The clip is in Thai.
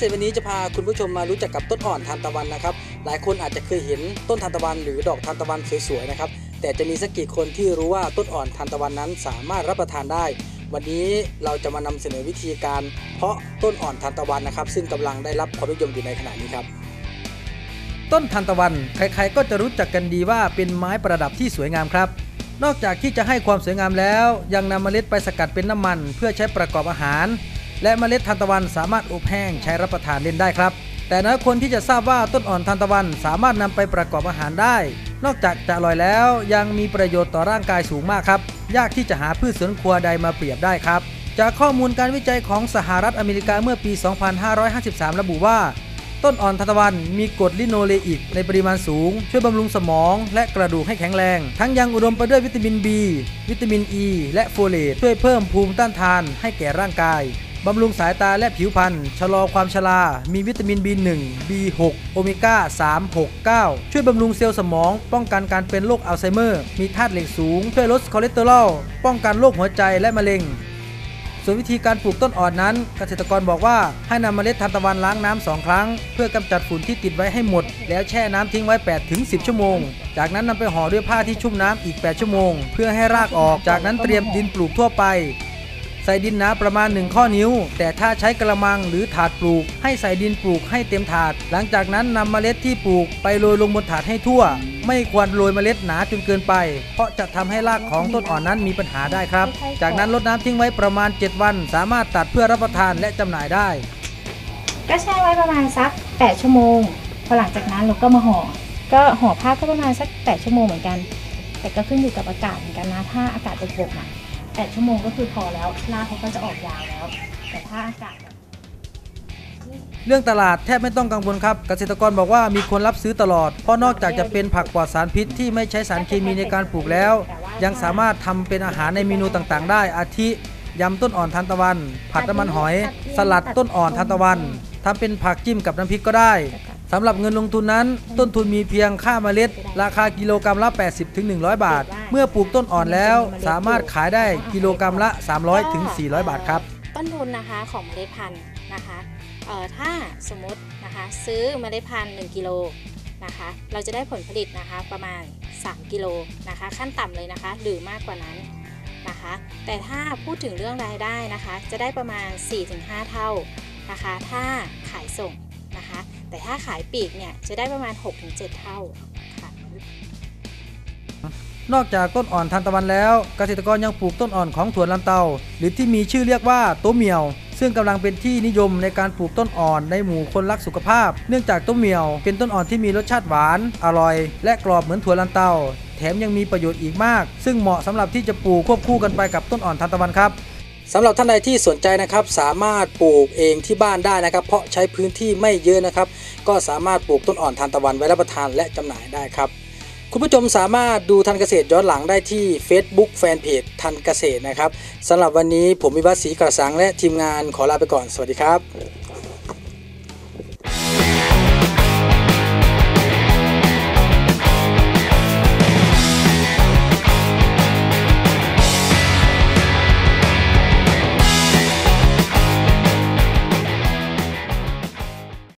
ษตรวันนี้จะพาคุณผู้ชมมารู้จักกับต้นอ่อนทานตะวันนะครับ หลายคนอาจจะเคยเห็นต้นทานตะวันหรือดอกทานตะวันสวยๆนะครับ แต่จะมีสักกี่คนที่รู้ว่าต้นอ่อนทานตะวันนั้นสามารถรับประทานได้ วันนี้เราจะมานำเสนอวิธีการ เพาะต้นอ่อนทานตะวันนะครับ ซึ่งกำลังได้รับความนิยมอยู่ในขณะนี้ครับ ต้นทานตะวันใครๆก็จะรู้จักกันดีว่าเป็นไม้ประดับที่สวยงามครับนอกจากที่จะให้ความสวยงามแล้ว ยังนำเมล็ดไปสกัดเป็นน้ำมัน เพื่อใช้ประกอบอาหาร และเมล็ดทานตะวันสามารถอบแห้งใช้รับประทานเล่นได้ครับ แต่น้อยคนที่จะทราบว่าต้นอ่อนทานตะวันสามารถนำไปประกอบอาหารได้ นอกจากจะอร่อยแล้วยังมีประโยชน์ต่อร่างกายสูงมากครับ ยากที่จะหาพืชสวนครัวใดมาเปรียบได้ครับ จากข้อมูลการวิจัยของสหรัฐอเมริกาเมื่อปี 2553 ระบุว่า ต้นอ่อนทานตะวันมีกรดลิโนเลอิกในปริมาณสูง ช่วยบำรุงสมอง และกระดูกให้แข็งแรง ทั้งยังอุดมไปด้วยวิตามิน B วิตามิน E และโฟเลตช่วยเพิ่มภูมิต้านทานให้แก่ร่างกาย บำรุงสายตาและผิวพรรณชะลอความชรา มีวิตามิน B1 B6 โอเมก้า 3 6 9 ช่วยบำรุงเซลล์สมอง ป้องกันการเป็นโรคอัลไซเมอร์ มีธาตุเหล็กสูง ช่วยลดคอเลสเตอรอล ป้องกันโรคหัวใจและมะเร็ง ส่วนวิธีการปลูกต้นอ่อนนั้น เกษตรกรบอกว่าให้นำเมล็ดทานตะวันล้างน้ำสองครั้ง เพื่อกำจัดฝุ่นที่ติดไว้ให้หมด แล้วแช่น้ำทิ้งไว้8ถึง10 ชั่วโมง จากนั้นนำไปห่อด้วยผ้าที่ชุ่มน้ำอีก 8 ชั่วโมง เพื่อให้รากออก จากนั้นเตรียมดินปลูกทั่วไป ใส่ดินหนาประมาณ 1 ข้อนิ้ว แต่ถ้าใช้กระมังหรือถาดปลูก ให้ใส่ดินปลูกให้เต็มถาด หลังจากนั้นนำเมล็ดที่ปลูกไปโรยลงบนถาดให้ทั่ว ไม่ควรโรยเมล็ดหนาจนเกินไป เพราะจะทำให้รากของต้นอ่อนนั้นมีปัญหาได้ครับ จากนั้นรดน้ำทิ้งไว้ประมาณ 7 วัน สามารถตัดเพื่อรับประทานและจำหน่ายได้ก็แช่ไว้ประมาณสัก 8 ชั่วโมง พอหลังจากนั้นเราก็มาห่อ ก็ห่อผ้าก็ประมาณสัก 8 ชั่วโมงเหมือนกัน แต่ก็ขึ้นอยู่กับอากาศเหมือนกันนะ ถ้าอากาศบกๆอะ 8 ชั่วโมงก็คือพอแล้วรากเขาก็จะออกยาวแล้ว แต่ถ้าอากาศเรื่องตลาดแทบไม่ต้องกังวลครับเกษตรกรบอกว่ามีคนรับซื้อตลอด เพราะนอกจากจะเป็นผักปลอดสารพิษที่ไม่ใช้สารเคมีในการปลูกแล้ว ยังสามารถทำเป็นอาหารในเมนูต่างๆ ได้ อาทิยำต้นอ่อนทานตะวัน ผัดน้ำมันหอย สลัดต้นอ่อนทานตะวันทำเป็นผักจิ้มกับน้ำพริกก็ได้ สำหรับเงินลงทุนนั้น ต้นทุนมีเพียงค่าเมล็ด ราคากิโลกรรัมละ 80-100 บาท เมื่อปลูกต้นอ่อนแล้วสามารถขายได้กิโลกรรัมละ 300-400 บาทครับ ต้นทุนนะคะของเมล็ดพันธุ์นะคะเอ่อถ้าสมมตินะคะซื้อเมล็ดพันธุ์1กิโลนะคะเราจะได้ผลผลิตนะคะประมาณ 3 กิโลนะคะขั้นต่ำเลยนะคะหรือมากกว่านั้นนะคะแต่ถ้าพูดถึงเรื่องรายได้นะคะจะได้ประมาณ 4-5 เท่านะคะถ้าขายส่ง แต่ถ้าขายปลีกเนี่ยจะได้ประมาณ 6-7 เท่าค่ะนอกจากต้นอ่อนทานตะวันแล้ว เกษตรกรยังปลูกต้นอ่อนของถั่วลันเตา หรือที่มีชื่อเรียกว่าโตเหมียว ซึ่งกำลังเป็นที่นิยมในการปลูกต้นอ่อนในหมู่คนรักสุขภาพ เนื่องจากโต๊ะเหมียว เป็นต้นอ่อนที่มีรสชาติหวาน อร่อย และกรอบเหมือนถั่วลันเตา แถมยังมีประโยชน์อีกมาก ซึ่งเหมาะสำหรับที่จะปลูกควบคู่กันไปกับต้นอ่อนทานตะวันครับ สำหรับท่านใดที่สนใจนะครับสามารถปลูกเองที่บ้านได้นะครับ เพราะใช้พื้นที่ไม่เยอะนะครับ ก็สามารถปลูกต้นอ่อนทานตะวันไว้รับประทานและจำหน่ายได้ครับ คุณผู้ชมสามารถดูทันเกษตรย้อนหลังได้ที่ Facebook Fanpage ทันเกษตรนะครับสำหรับวันนี้ผมวิวัฒศรีกระสังและทีมงานขอลาไปก่อนสวัสดีครับ